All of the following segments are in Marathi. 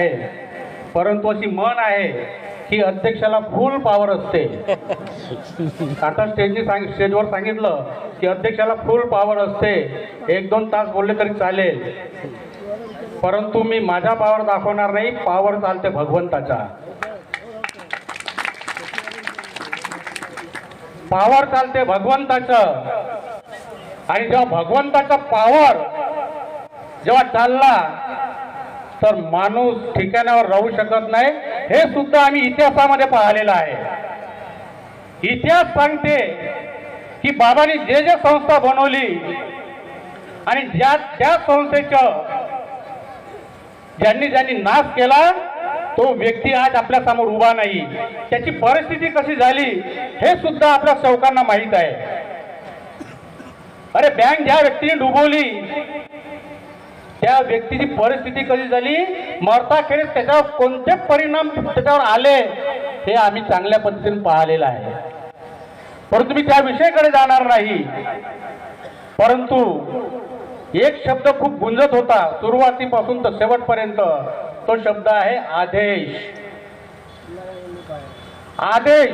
आहे. परंतु अशी मन आहे की अध्यक्षाला फुल पॉवर असते. आता स्टेजनी सांग स्टेजवर सांगितलं की अध्यक्षाला फुल पॉवर असते. एक दोन तास बोलले तरी चालेल. परंतु मी माझा पॉवर दाखवणार नाही पॉवर चालते भगवंताचा पॉवर चालते भगवंताचं. आणि जेव्हा भगवंताचा पॉवर जेव्हा चालला तर माणूस ठिकाणावर राहू शकत नाही. हे सुद्धा आम्ही इतिहासामध्ये पाहिलेलं आहे. इतिहास सांगते की बाबांनी जे जे संस्था बनवली आणि ज्या त्या संस्थेचं ज्यांनी ज्यांनी नाश केला तो व्यक्ती आज आपल्यासमोर उभा नाही. त्याची परिस्थिती कशी झाली हे सुद्धा आपल्या चौकांना माहीत आहे. अरे बँक ज्या व्यक्तीने डुबवली त्या व्यक्तीची परिस्थिती कशी झाली? मरता खेळीत त्याच्यावर कोणते परिणाम त्याच्यावर आले? हे आम्ही चांगल्या पद्धतीने पाहिलेलं आहे. परंतु मी त्या विषयाकडे जाणार नाही. परंतु एक शब्द खूप गुंजत होता. सुरुवातीपासून तर शेवटपर्यंत तो शब्द आहे आदेश. आदेश.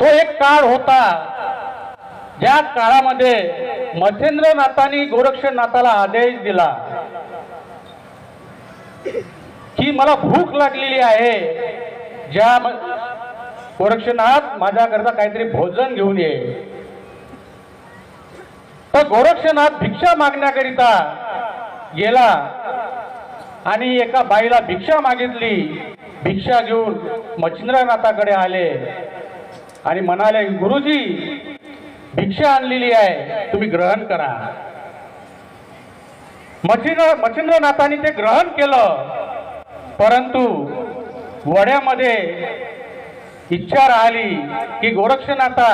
तो एक काळ होता. ज्या काळामध्ये मच्छेंद्रनाथांनी गोरक्षनाथाला आदेश दिला. की मला भूक लागलेली आहे. ज्या गोरक्षनाथ माझ्याकरता काहीतरी भोजन घेऊन ये. तर गोरक्षनाथ भिक्षा मागण्याकरिता गेला आणि एका बाईला भिक्षा मागितली. भिक्षा घेऊन मच्छिंद्रनाथाकडे आले आणि म्हणाले गुरुजी भिक्षा आणलेली आहे तुम्ही ग्रहण करा. मच्छिंद्र मच्छिंद्रनाथांनी ते ग्रहण केलं. परंतु वड्यामध्ये इच्छा राहिली की गोरक्षनाथा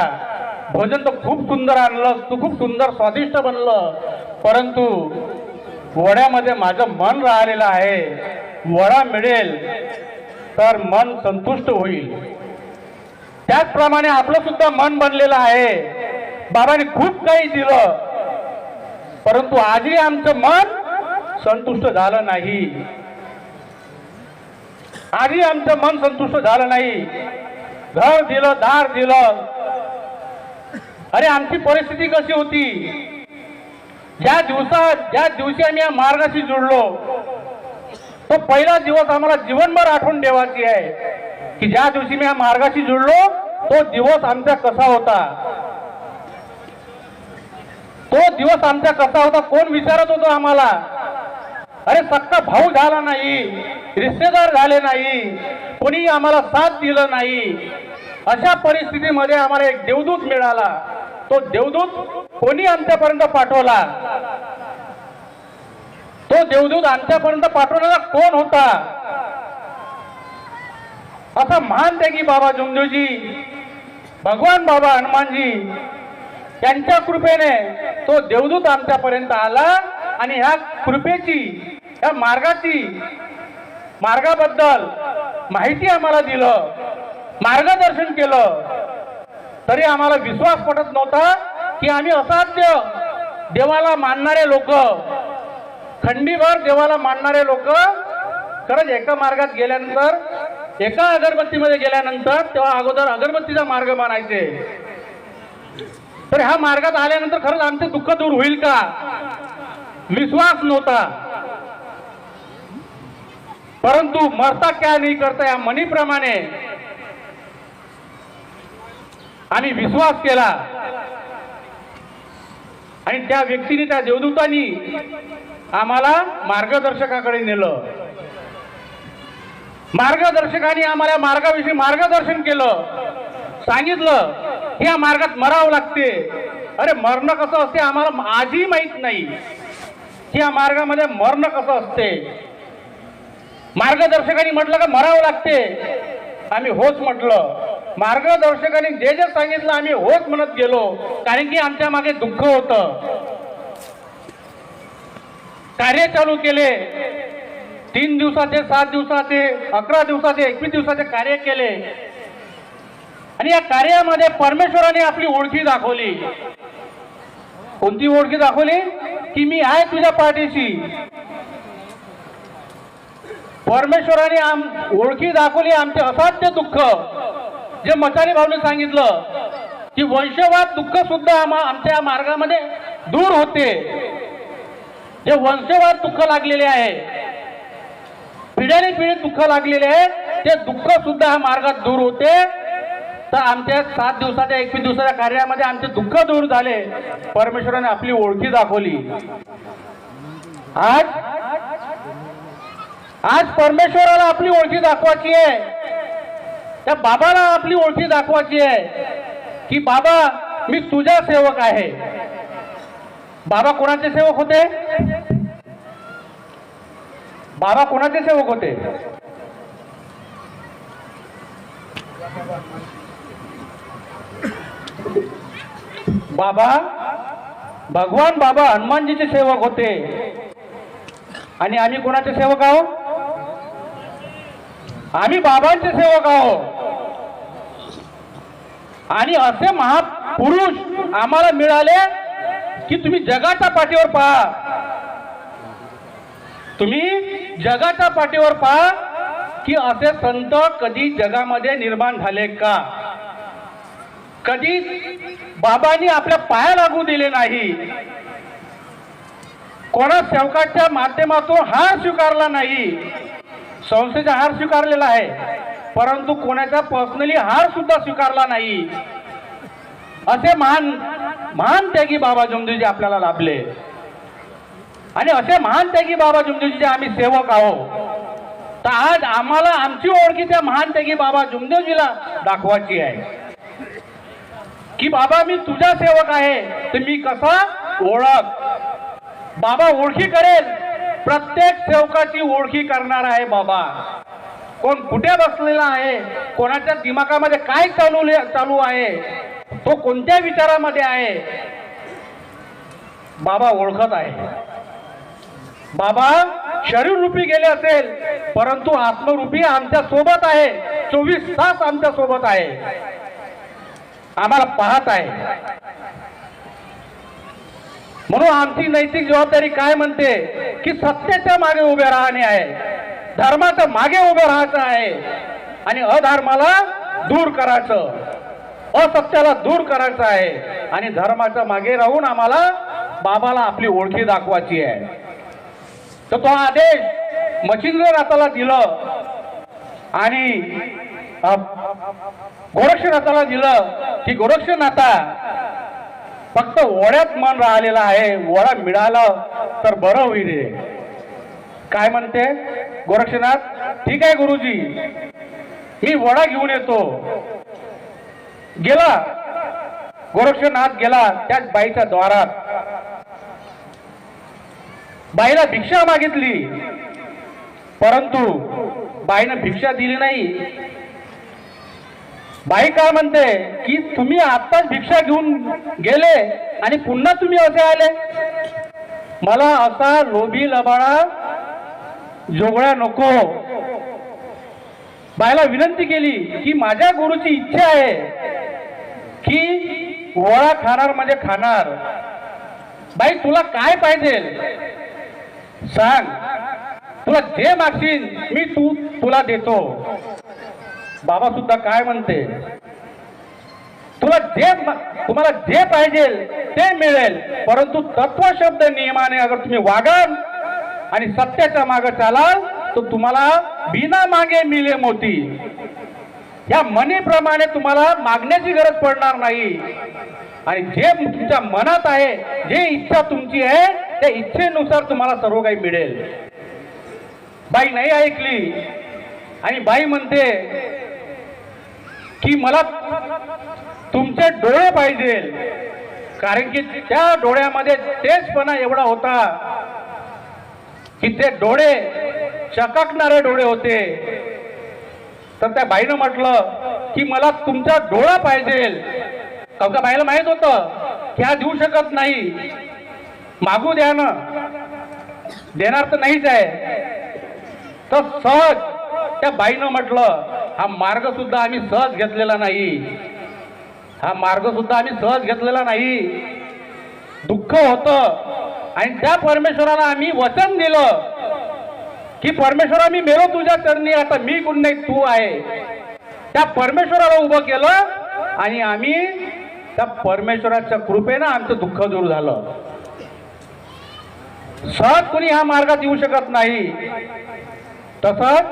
भोजन तर खूप सुंदर आणलं तू खूप सुंदर स्वादिष्ट बनलं. परंतु वड्यामध्ये माझं मन राहिलेलं आहे वडा मिळेल तर मन संतुष्ट होईल. त्याचप्रमाणे आपलं सुद्धा मन बनलेलं आहे. बाबाने खूप काही दिलं. परंतु आजही आमचं मन संतुष्ट झालं नाही. आजही आमचं मन संतुष्ट झालं नाही. घर दिलं दार दिलं. अरे आमची परिस्थिती कशी होती? ज्या दिवसात ज्या दिवशी आम्ही या मार्गाशी जुळलो तो पहिला दिवस आम्हाला जीवनभर आठवण ठेवायची आहे. की ज्या दिवशी मी या मार्गाशी जुळलो तो दिवस आमचा कसा होता? तो दिवस आमचा कसा होता कोण विचारत होतो आम्हाला? अरे सक्का भाऊ झाला नाही रिश्तेदार झाले नाही कोणी आम्हाला साथ दिलं नाही. अशा परिस्थितीमध्ये आम्हाला एक देवदूत मिळाला. तो देवदूत कोणी आमच्यापर्यंत पाठवला? तो देवदूत आमच्यापर्यंत पाठवणारा कोण होता? असा महान त्यागी बाबा जुमदेवजी भगवान बाबा हनुमानजी त्यांच्या कृपेने तो देवदूत आमच्यापर्यंत आला आणि ह्या कृपेची ह्या मार्गाची मार्गाबद्दल माहिती आम्हाला दिलं मार्गदर्शन केलं. तरी आम्हाला विश्वास पटत नव्हता की आम्ही असाध्य देवाला मानणारे लोक खंडीभर देवाला मानणारे लोक खरंच एका मार्गात गेल्यानंतर एका अगरबत्तीमध्ये गेल्यानंतर तेव्हा अगोदर अगरबत्तीचा मार्ग मानायचे. तर ह्या मार्गात आल्यानंतर खरंच आमचं दुःख दूर होईल का? विश्वास नव्हता. परंतु मरता क्या नाही करता या म्हणीप्रमाणे आणि विश्वास केला. आणि त्या व्यक्तीने त्या देवदूतांनी आम्हाला मार्गदर्शकाकडे नेलं. मार्गदर्शकाने आम्हाला मार्गाविषयी मार्गदर्शन केलं. सांगितलं. या मार्गात मरावं लागते. अरे मरणं कसं असते आम्हाला आजही माहीत नाही. या मार्गामध्ये मरणं कसं असते? मार्गदर्शकांनी म्हटलं का मरावं लागते? आम्ही होच म्हटलं. मार्गदर्शकांनी जे जे सांगितलं आम्ही होच म्हणत गेलो. कारण की आमच्या मागे दुःख होतं. कार्य चालू केले. तीन दिवसाचे सात दिवसाचे अकरा दिवसाचे एकवीस दिवसाचे कार्य केले. आणि या कार्यामध्ये परमेश्वराने आपली ओळखी दाखवली. कोणती ओळखी दाखवली? की मी आहे तुझ्या पाठीशी. परमेश्वराने आम ओळखी दाखवली आमचे असाध्य दुःख. जे मचारी भाऊने सांगितलं की वंशवाद दुःख सुद्धा आम्हा आमच्या मार्गामध्ये दूर होते. जे वंशवाद दुःख लागलेले आहे पिढ्याने पिढी दुःख लागलेले आहे ते दुःख सुद्धा ह्या मार्गात दूर होते. तर आमच्या सात दिवसाच्या एकवीस दिवसाच्या कार्यामध्ये आमचे दुःख दूर झाले. परमेश्वराने आपली ओळखी दाखवली. आज आज परमेश्वराला आपली ओळखी दाखवायची आहे. त्या बाबाला आपली ओळखी दाखवायची आहे. की बाबा मी तुझा सेवक आहे. बाबा कोणाचे सेवक होते? बाबा कोणाचे सेवक होते? बाबा भगवान बाबा हनुमानजीचे सेवक होते. आणि आम्ही कोणाचे सेवक आहोत आम्ही बाबांचे सेवक आहोत आणि असे महापुरुष आम्हाला मिळाले की तुम्ही जगाच्या पाठीवर पहा. तुम्ही जगाच्या पाठीवर पहा की असे संत कधी जगामध्ये निर्माण झाले का? कधी बाबांनी आपल्या पाया लागू दिले नाही. कोणा सेवकाच्या माध्यमातून हार स्वीकारला नाही. संस्थेचा हार स्वीकारलेला आहे परंतु कोणाचा पर्सनली हार सुद्धा स्वीकारला नाही. असे महान महान त्यागी बाबा जुमदेवजी आपल्याला लाभले. आणि असे महान त्यागी बाबा जुमदेवजीचे आम्ही सेवक आहोत. तर आज आम्हाला आमची ओळखी त्या महान त्यागी बाबा जुमदेवजीला दाखवायची आहे. की बाबा मी तुझा सेवक आहे तर मी कसा ओळख? बाबा ओळखी करेल. प्रत्येक सेवकाची ओळखी करणार आहे बाबा. कोण कुठे बसलेला आहे? कोणाच्या दिमागामध्ये काय चालू चालू आहे? तो कोणत्या विचारामध्ये आहे? बाबा ओळखत आहे. बाबा शरीर रूपी गेले असेल परंतु आत्मरूपी आमच्यासोबत आहे. चोवीस तास आमच्यासोबत आहे. आम्हाला पाहत आहे. म्हणून आमची नैतिक जबाबदारी काय म्हणते? की सत्तेच्या मागे उभे राहणे आहे. धर्माच्या मागे उभं राहायचं आहे. आणि अधर्माला दूर करायचं. असत्याला दूर करायचं आहे. आणि धर्माच्या मागे राहून आम्हाला बाबाला आपली ओळखी दाखवायची आहे. तर तो आदेश मच्छिंद्रनाथाला दिलं. आणि गोरक्षनाथाला दिलं की गोरक्षनाथा फक्त ओढ्यात मन राहिलेला आहे ओढा मिळाला तर बरं होईल काय म्हणते? गोरक्षनाथ ठीक आहे गुरुजी मी वडा घेऊन येतो. गेला. गोरक्षनाथ गेला त्याच बाईच्या द्वारात. बाईला भिक्षा मागितली. परंतु बाईनं भिक्षा दिली नाही. बाई काय म्हणते की तुम्ही आत्ताच भिक्षा घेऊन गेले आणि पुन्हा तुम्ही असे आले? मला असा लोभी लबाळा जोगळा नको. बायला विनंती केली की माझ्या गुरुची इच्छा आहे की वळा खाणार म्हणजे खाणार. बाई तुला काय पाहिजे? सांग. तुला जे मागशील मी तू तुला देतो. बाबा सुद्धा काय म्हणते? तुला जे तुम्हाला जे पाहिजे ते मिळेल परंतु तत्व शब्द नियमाने अगर तुम्ही वागाल आणि सत्याच्या मागे चालाल तर तुम्हाला बिना मागे मिले मोती. या मनीप्रमाणे तुम्हाला मागण्याची गरज पडणार नाही. आणि जे तुमच्या मनात आहे जे इच्छा तुमची आहे त्या इच्छेनुसार तुम्हाला सर्व काही मिळेल. बाई नाही ऐकली. आणि बाई म्हणते की मला तुमचे डोळे पाहिजे. कारण की त्या डोळ्यामध्ये तेचपणा एवढा होता की ते डोळे चकाकणारे डोळे होते. तर त्या बाईनं म्हटलं की मला तुमचा डोळा पाहिजे. का बाईला माहीत होतं की हा देऊ शकत नाही. मागू द्या ना. देणार तर नाहीच आहे. तर सहज त्या बाईनं म्हटलं हा मार्गसुद्धा आम्ही सहज घेतलेला नाही. हा मार्गसुद्धा आम्ही सहज घेतलेला नाही. दुःख होतं. आणि त्या परमेश्वराला आम्ही वचन दिलं. की परमेश्वरा मी मेलो तुझ्या चरणी आता मी कोण नाही तू आहे. त्या परमेश्वराला उभं केलं आणि आम्ही त्या परमेश्वराच्या कृपेनं आमचं दुःख दूर झालं. सहज कोणी ह्या मार्गात येऊ शकत नाही. तसंच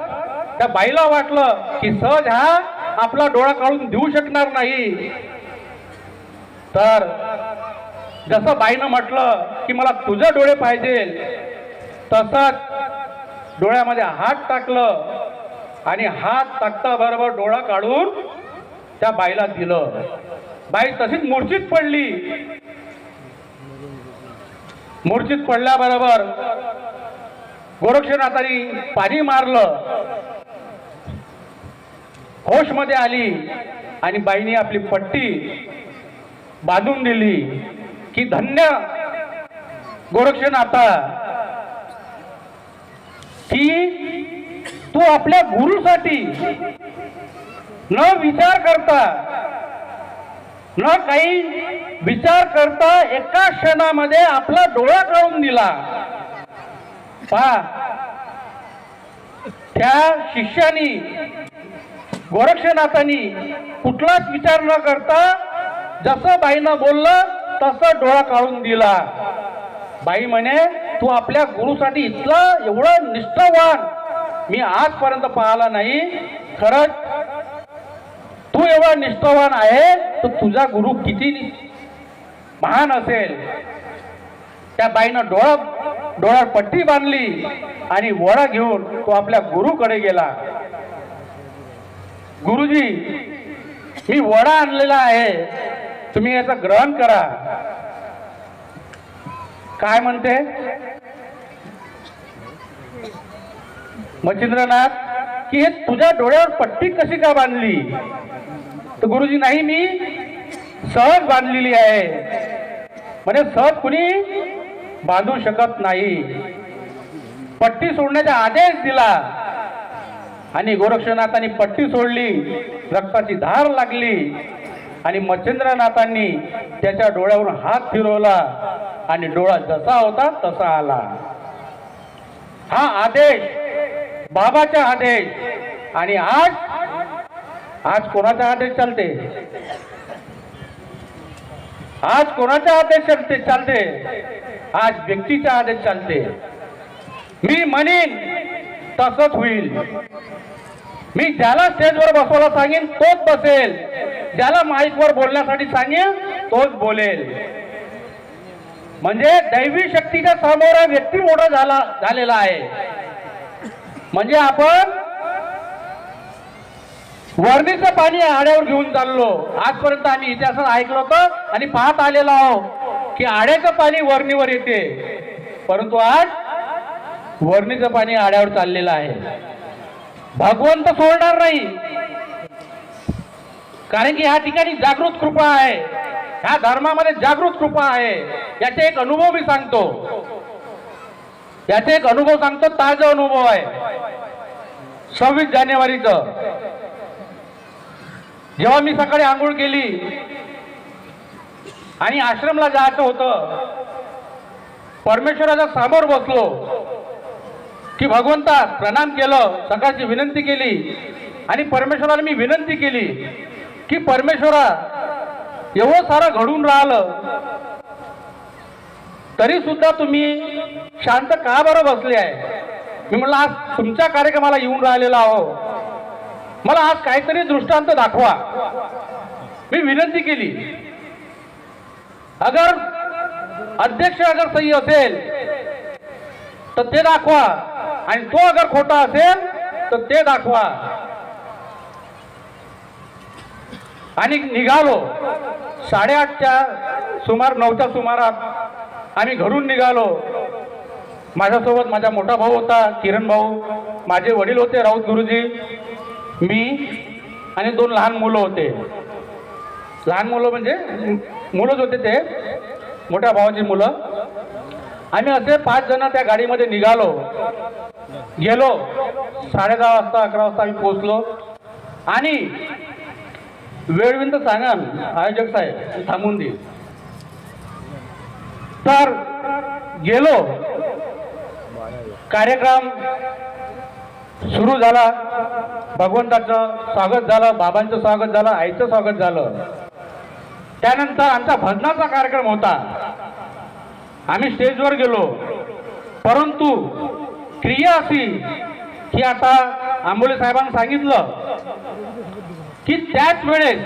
त्या बाईला वाटलं की सहज हा आपला डोळा काढून देऊ शकणार नाही. तर जसं बाईनं म्हटलं की मला तुझे डोळे पाहिजे तसंच डोळ्यामध्ये हात टाकलं आणि हात टाकता बरोबर डोळा काढून त्या बाईला दिलं. बाई तशीच मूर्छित पडली. मूर्छित पडल्याबरोबर गोरक्षनाथांनी पाणी मारलं. होशमध्ये आली आणि बाईने आपली पट्टी बांधून दिली की धन्य गोरक्षनाथा की तू आपल्या गुरुसाठी न विचार करता न काही विचार करता एका क्षणामध्ये आपला डोळा काढून दिला. पहा त्या शिष्यानी गोरक्षनाथांनी कुठलाच विचार न करता जसं बाईनं बोललं तसं डोळा काढून दिला. बाई म्हणे तू आपल्या गुरुसाठी इथलं एवढा निष्ठावान मी आजपर्यंत पाहिला नाही. खरंच तू एवढा निष्ठावान आहे तर तुझा गुरु किती महान असेल. त्या बाईनं डोळा डोळ्यावर पट्टी बांधली आणि वडा घेऊन तो आपल्या गुरुकडे गेला. गुरुजी मी वडा आणलेला आहे. तुम्ही याचं ग्रहण करा. काय म्हणते? मच्छिंद्रनाथ की हे तुझ्या डोळ्यावर पट्टी कशी का बांधली? तर गुरुजी नाही मी सहज बांधलेली आहे. म्हणजे सहज कुणी बांधू शकत नाही. पट्टी सोडण्याचा आदेश दिला. आणि गोरक्षनाथांनी पट्टी सोडली रक्ताची धार लागली आणि मच्छिंद्रनाथांनी त्याच्या डोळ्यावरून हात फिरवला आणि डोळा जसा होता तसा आला. हा आदेश बाबाचा आदेश आणि आज आज कोणाचा आदेश चालते? आज कोणाचा आदेश चालते? चालते. आज व्यक्तीचा आदेश चालते. मी म्हणेन तसंच होईल. मी ज्याला स्टेजवर बसवायला सांगेन तोच बसेल. ज्याला माईकवर बोलण्यासाठी सांगेन तोच बोलेल. म्हणजे दैवी शक्तीच्या समोर व्यक्ती मोठा झाला झालेला आहे. म्हणजे आपण वर्णीचं पाणी आड्यावर घेऊन चाललो. आजपर्यंत आम्ही इतिहासात ऐकलं होतं आणि पाहत आलेलो आहोत की आड्याचं पाणी वर्णीवर येते. परंतु आज वर्णीचं पाणी आड्यावर चाललेलं आहे. भगवंत सोडणार नाही. कारण की ह्या ठिकाणी जागृत कृपा आहे. ह्या धर्मामध्ये जागृत कृपा आहे. याचे एक अनुभव मी सांगतो. याचे एक अनुभव सांगतो ताजा अनुभव आहे. सव्वीस जानेवारीचं. जेव्हा मी सकाळी आंघोळ केली आणि आश्रमला जायचं होतं परमेश्वराच्या समोर बसलो. की भगवंता प्रणाम केलं सकाळची विनंती केली. आणि परमेश्वराला मी विनंती केली की परमेश्वरा एवढं सारं घडून राहिलं तरी सुद्धा तुम्ही शांत का बरं बसले आहे? मी म्हटलं आज तुमच्या कार्यक्रमाला येऊन राहिलेला आहो मला आज काहीतरी दृष्टांत दाखवा. मी विनंती केली. अगर अध्यक्ष अगर सही असेल तर ते दाखवा. आणि तो अगर खोटा असेल तर ते दाखवा. आणि निघालो. साडेआठच्या सुमार नऊच्या सुमारात आम्ही घरून निघालो. माझ्यासोबत माझा मोठा भाऊ होता किरण भाऊ. माझे वडील होते राऊत गुरुजी. मी आणि दोन लहान मुलं होते. लहान मुलं म्हणजे मुलंच होते ते. मोठ्या भावाची मुलं. आम्ही असे पाच जण त्या गाडीमध्ये निघालो. गेलो. साडे दहा वाजता अकरा वाजता आम्ही पोहोचलो. आणि वेळविंद सांगाल आयोजक साहेब थांबून देईल तर गेलो. कार्यक्रम सुरू झाला. भगवंताचं स्वागत झालं बाबांचं स्वागत झालं आईचं स्वागत झालं. त्यानंतर आमचा भजनाचा कार्यक्रम होता. आम्ही स्टेजवर गेलो. परंतु क्रिया अशी की आता आंबोले साहेबांनी सांगितलं की त्याच वेळेस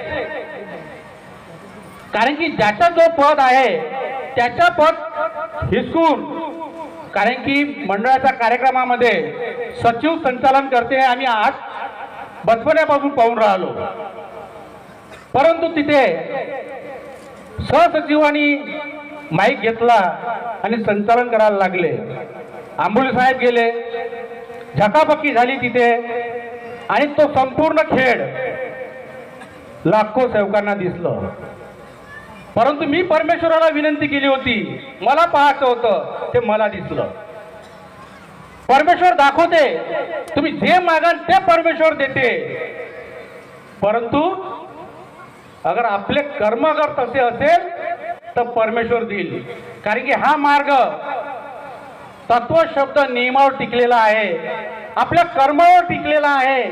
कारण की ज्याचा जो पद आहे त्याचा पद हिसकून कारण की मंडळाच्या कार्यक्रमामध्ये सचिव संचालन करते आम्ही आज बचपण्यापासून पाहून राहिलो. परंतु तिथे सहसचिवांनी माईक घेतला आणि संचालन करायला लागले. आंबोली साहेब गेले. झकापक्की झाली तिथे. आणि तो संपूर्ण खेळ लाखो सेवकांना दिसलं. परंतु मी परमेश्वराला विनंती केली होती. मला पाहायचं होतं ते मला दिसलं. परमेश्वर दाखवते तुम्ही जे मागाल ते परमेश्वर देते. परंतु अगर आपले कर्म अगर तसे असेल तर परमेश्वर देईल. कारण की हा मार्ग तत्व शब्द नियमावर टिकलेला आहे. आपल्या कर्मावर टिकलेला आहे.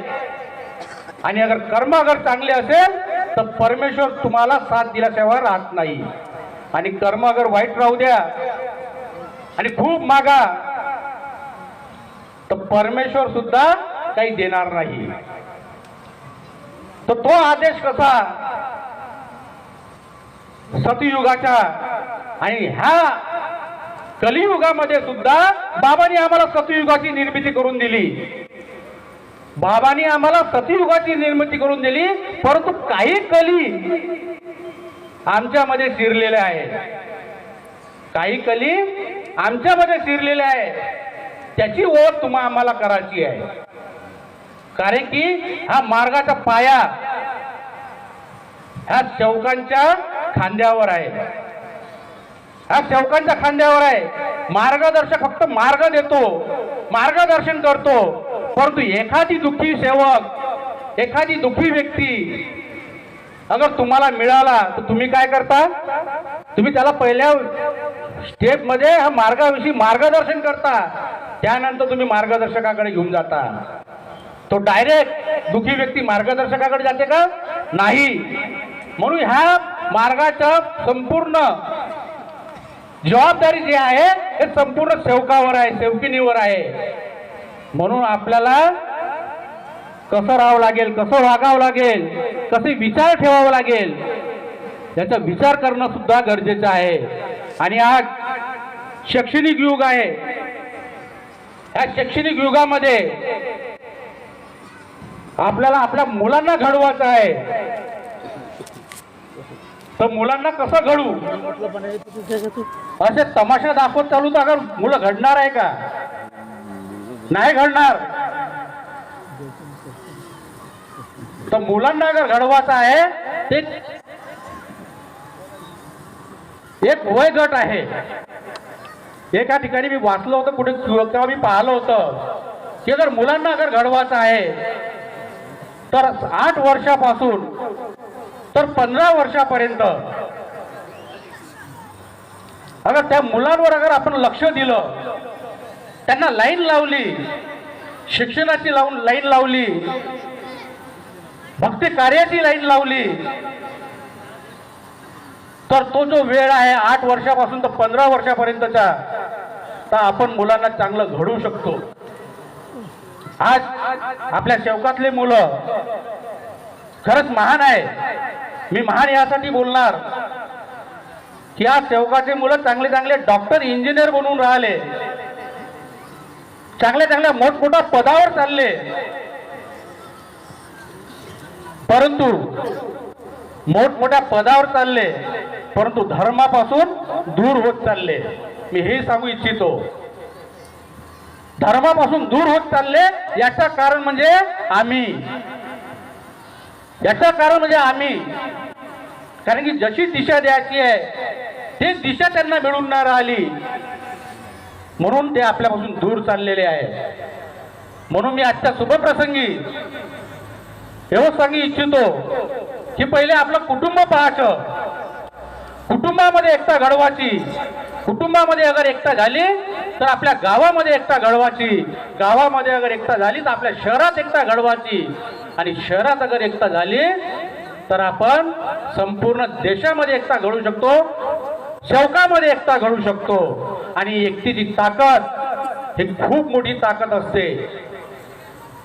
आणि अगर कर्म अगर चांगले असेल तर परमेश्वर तुम्हाला साथ दिल्याशिवाय राहत नाही. आणि कर्म अगर वाईट राहू द्या आणि खूप मागा तर परमेश्वर सुद्धा काही देणार नाही. तर तो आदेश कसा? सतयुगाच्या आणि ह्या कलियुगामध्ये सुद्धा बाबांनी आम्हाला सतयुगाची निर्मिती करून दिली. बाबांनी आम्हाला सतयुगाची निर्मिती करून दिली परंतु काही कली आमच्यामध्ये शिरलेले आहे काही कली आमच्यामध्ये शिरलेले आहे त्याची ओळख तुम्हा आम्हाला करायची आहे. कारण की हा मार्गाचा पाया ह्या चौकांच्या खांद्यावर आहे. हा सेवकांच्या खांद्यावर आहे. मार्गदर्शक फक्त मार्ग देतो. मार्गदर्शन करतो. परंतु एखादी दुःखी सेवक एखादी दुःखी व्यक्ती अगर तुम्हाला मिळाला तर तुम्ही काय करता? तुम्ही त्याला पहिल्या स्टेपमध्ये हा मार्गाविषयी मार्गदर्शन करता. त्यानंतर तुम्ही मार्गदर्शकाकडे घेऊन जाता. तो डायरेक्ट दुखी व्यक्ती मार्गदर्शकाकडे जाते का? नाही. म्हणून ह्या मार्गाच्या संपूर्ण जबाबदारी जी आहे हे संपूर्ण सेवकावर आहे सेवकिनीवर आहे. म्हणून आपल्याला कसं राहावं लागेल कसं वागावं लागेल कसे विचार ठेवावं लागेल याचा विचार करणं सुद्धा गरजेचं आहे. आणि आज शैक्षणिक युग आहे. या शैक्षणिक युगामध्ये आपल्याला आपल्या मुलांना घडवायचं आहे. तर मुलांना कसं घडू? असे तमाशा दाखवत चालू तर अगर मुलं घडणार आहे का? नाही घडणार. तर मुलांना अगर घडवायचं आहे ते एक वय गट आहे. एका ठिकाणी मी वाचलं होतं कुठे तेव्हा मी पाहिलं होतं. की जर मुलांना अगर घडवायचं आहे तर आठ वर्षापासून तर पंधरा वर्षापर्यंत. अगर त्या मुलांवर अगर आपण लक्ष दिलं त्यांना लाईन लावली शिक्षणाची लावून लाईन लावली भक्ती कार्याची लाईन लावली तर तो जो वेळ आहे आठ वर्षापासून तर पंधरा वर्षापर्यंतचा तर आपण मुलांना चांगलं घडवू शकतो. आज आपल्या शेवकातले मुलं खरंच महान आहे. मी महान यासाठी बोलणार. की आज सेवकाचे मुलं चांगले चांगले डॉक्टर इंजिनियर बनून राहिले. चांगल्या चांगल्या मोठमोठ्या पदावर चालले. परंतु मोठमोठ्या पदावर चालले. परंतु धर्मापासून दूर होत चालले. मी हे सांगू इच्छितो. धर्मापासून दूर होत चालले याचं कारण म्हणजे आम्ही. याचं कारण म्हणजे आम्ही. कारण की जशी दिशा द्यायची आहे ती दिशा त्यांना मिळून न राहिली म्हणून ते आपल्यापासून दूर चाललेले आहे म्हणून मी आजच्या शुभप्रसंगी एवढं सांगू इच्छितो की पहिले आपलं कुटुंब पाहायचं. कुटुंबामध्ये एकता घडवायची. कुटुंबामध्ये अगर एकता झाली तर आपल्या गावामध्ये एकता घडवायची. गावामध्ये अगर एकता झाली तर आपल्या शहरात एकता घडवायची. आणि शहरात अगर एकता झाली तर आपण संपूर्ण देशामध्ये एकता घडू शकतो. शौकामध्ये एकता घडू शकतो. आणि एकटीची ताकद ही खूप मोठी ताकद असते.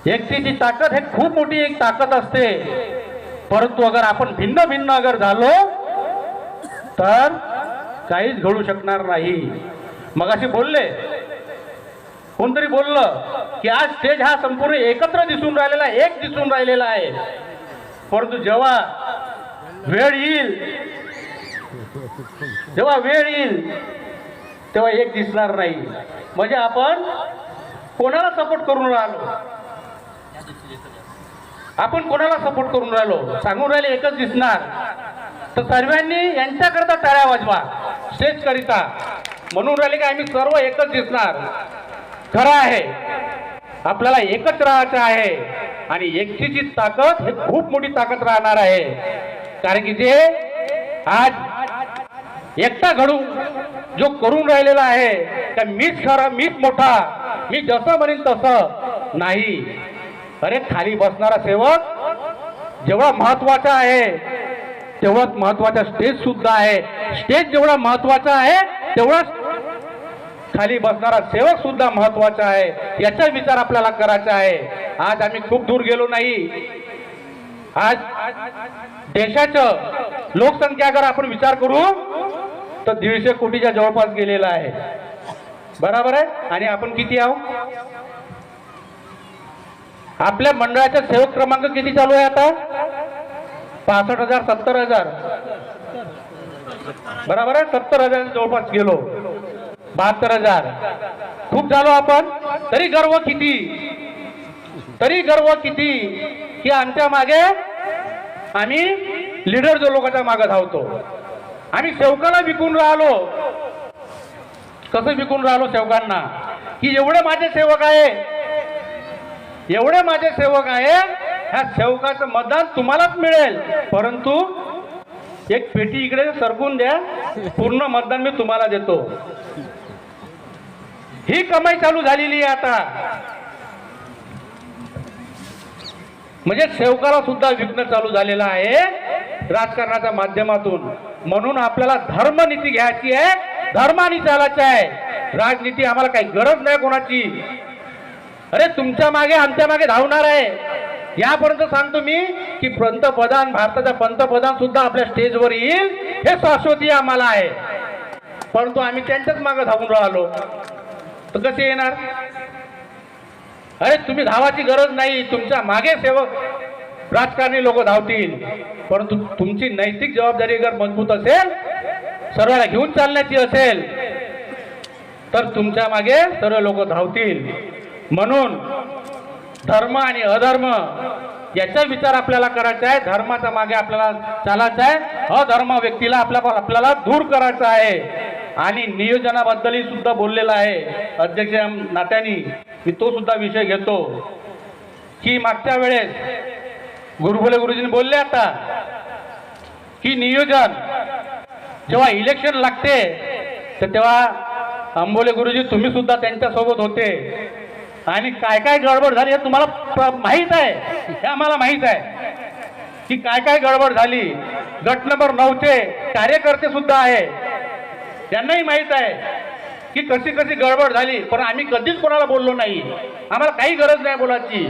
एकटीची ताकद हे खूप मोठी एक ताकद असते. परंतु अगर आपण भिन्न भिन्न अगर झालो तर काहीच घडू शकणार नाही. मगाशी बोलले. कोणतरी बोललं की आज स्टेज हा संपूर्ण एकत्र दिसून राहिलेला आहे एक दिसून राहिलेला आहे. परंतु जेव्हा वेळ येईल जेव्हा वेळ येईल तेव्हा एक दिसणार नाही. म्हणजे आपण कोणाला सपोर्ट करून राहिलो? आपण कोणाला सपोर्ट करून राहिलो? सांगून राहिले एकच दिसणार. तर सर्वांनी यांच्याकरता टाळ्या वाजवा. स्टेज करिता. म्हणून राहिले की आम्ही सर्व एकच दिसणार. खरं आहे. आपल्याला एकच राहायचं आहे. आणि एकची जी ताकद हे खूप मोठी ताकद राहणार आहे. कारण की जे आज एकटा घडू जो करून राहिलेला आहे त्या मीच खरा मीच मोठा मी जसं म्हणेन तसं नाही. अरे खाली बसणारा सेवक जेवढा महत्त्वाचा आहे तेवढाच महत्त्वाचा स्टेज सुद्धा आहे. स्टेज जेवढा महत्त्वाचा आहे तेवढाच खाली बसणारा सेवक सुद्धा महत्त्वाचा आहे. याचा विचार आपल्याला करायचा आहे. आज आम्ही खूप दूर गेलो नाही. आज देशाचं लोकसंख्या अगर आपण विचार करू तर दीडशे कोटीच्या जवळपास गेलेला आहे. बरोबर आहे? आणि आपण किती आहोत? आपल्या मंडळाचा सेवक क्रमांक किती चालू आहे आता? पासष्ट हजार सत्तर हजार. बरोबर आहे? सत्तर हजार जवळपास गेलो. बहात्तर हजार. खूप झालो आपण. तरी गर्व किती? तरी गर्व किती? की आमच्या मागे आम्ही लिडर जो लोकांच्या मागे धावतो. आम्ही सेवकाला विकून राहिलो. कसं विकून राहिलो सेवकांना की एवढे माझे सेवक आहे. एवढे माझे सेवक आहे. ह्या सेवकाचं मतदान तुम्हालाच मिळेल. परंतु एक पेटी इकडे सरकून द्या. पूर्ण मतदान मी तुम्हाला देतो. ही कमाई चालू झालेली आहे आता. म्हणजे सेवकाला सुद्धा विघ्न चालू झालेला आहे राजकारणाच्या माध्यमातून. म्हणून आपल्याला धर्मनीती घ्यायची आहे. धर्मानी चालायचं आहे. राजनीती आम्हाला काही गरज नाही कोणाची. अरे तुमच्या मागे आमच्या मागे धावणार आहे. यापर्यंत सांगतो मी की पंतप्रधान भारताचा पंतप्रधान सुद्धा आपल्या स्टेजवर येईल हे शाश्वती आम्हाला आहे. परंतु आम्ही त्यांच्याच मागे धावून राहिलो. तर कसे येणार? अरे तुम्ही धावाची गरज नाही तुमच्या मागे सेवक राजकारणी लोक धावतील. परंतु तुमची नैतिक जबाबदारी जर मजबूत असेल सर्वांना घेऊन चालण्याची असेल तर तुमच्या मागे सर्व लोक धावतील. म्हणून धर्म आणि अधर्म याचा विचार आपल्याला करायचा आहे. धर्माच्या मागे आपल्याला चालायचं आहे. अधर्म व्यक्तीला आपल्या आपल्याला दूर करायचा आहे. आणि नियोजनाबद्दलही सुद्धा बोललेला आहे. अध्यक्ष नात्यानी मी तो सुद्धा विषय घेतो. की मागच्या वेळेस गुरुफुले गुरुजींनी बोलले आता की नियोजन जेव्हा इलेक्शन लागते तर तेव्हा आंबोले गुरुजी तुम्ही सुद्धा त्यांच्यासोबत होते. आणि काय काय गडबड झाली हे तुम्हाला माहीत आहे. हे आम्हाला माहीत आहे. की काय काय गडबड झाली. गट नंबर नऊचे कार्यकर्ते सुद्धा आहे. त्यांनाही माहीत आहे की कशी कशी गडबड झाली. पण आम्ही कधीच कोणाला बोललो नाही. आम्हाला काही गरज नाही बोलायची.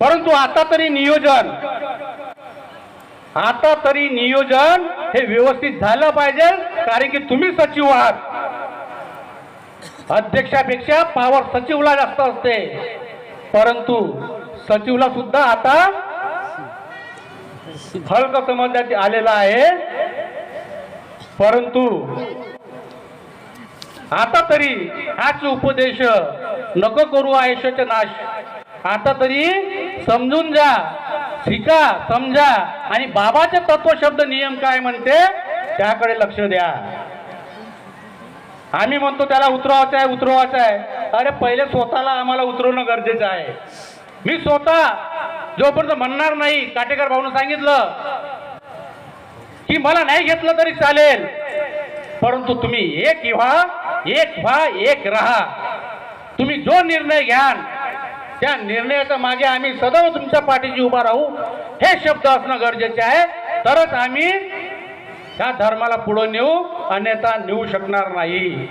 परंतु आता तरी नियोजन आता तरी नियोजन हे व्यवस्थित झालं पाहिजे. कारण की तुम्ही सचिव आहात. अध्यक्षापेक्षा पावर सचिवला जास्त असते. परंतु सचिवला सुद्धा आता हलक समजण्यात आलेला आहे. परंतु आता तरी हाच उपदेश नको करू आयुष्याचा नाश. आता तरी समजून जा शिका समजा आणि बाबाचे तत्व शब्द नियम काय म्हणते त्याकडे लक्ष द्या. आम्ही म्हणतो त्याला उतरवायचं आहे उतरवायचं आहे. अरे पहिले स्वतःला आम्हाला उतरवणं गरजेचं आहे. मी स्वतः जोपर्यंत म्हणणार नाही काटेकर भाऊनं सांगितलं की मला नाही घेतलं तरी चालेल. परंतु तुम्ही एक व्हा एक व्हा एक राहा. तुम्ही जो निर्णय घ्याल त्या निर्णयाच्या मागे आम्ही सदैव तुमच्या पाठीशी उभा राहू. हे शब्द असणं गरजेचे आहे. तरच आम्ही त्या धर्माला पुढं नेऊ अन्यथा नेऊ शकणार नाही.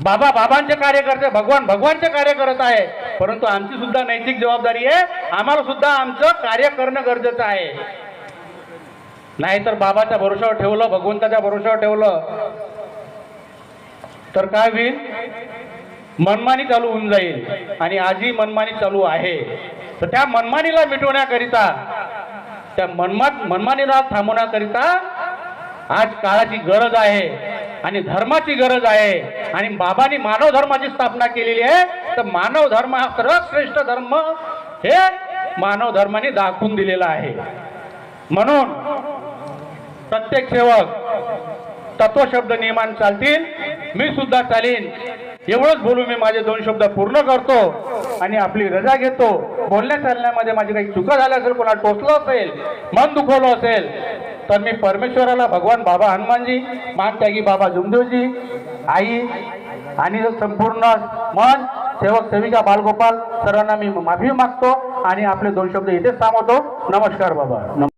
बाबा बाबांचे कार्य करते भगवान भगवानचे कार्य करत आहे. परंतु आमची सुद्धा नैतिक जबाबदारी आहे. आम्हाला सुद्धा आमचं कार्य करणं गरजेचं आहे. नाहीतर बाबाच्या भरोशावर ठेवलं भगवंताच्या भरोशावर ठेवलं तर काय होईल? मनमानी चालू होऊन जाईल. आणि आजही मनमानी चालू आहे. तर त्या मनमानीला मिटवण्याकरिता त्या मनमात मनमानीला थांबवण्याकरिता आज काळाची गरज आहे आणि धर्माची गरज आहे आणि बाबांनी मानव धर्माची स्थापना केलेली आहे. तर मानव धर्म हा सर्वश्रेष्ठ धर्म हे मानव धर्माने दाखवून दिलेला आहे. म्हणून प्रत्येक सेवक तत्वशब्द नियमान चालतील मी सुद्धा चालीन. एवढंच बोलू मी माझे दोन शब्द पूर्ण करतो आणि आपली रजा घेतो. बोलण्या चालण्यामध्ये माझी काही चुका झाल्या असेल कोणा टोचलं असेल मन दुखवलं असेल तर मी परमेश्वराला भगवान बाबा हनुमानजी महात्यागी बाबा जुमदेवजी आई आणि संपूर्ण मन सेवक सेविका बालगोपाल सर्वांना मी माफी मागतो आणि आपले दोन शब्द इथेच थांबवतो. नमस्कार बाबा. नम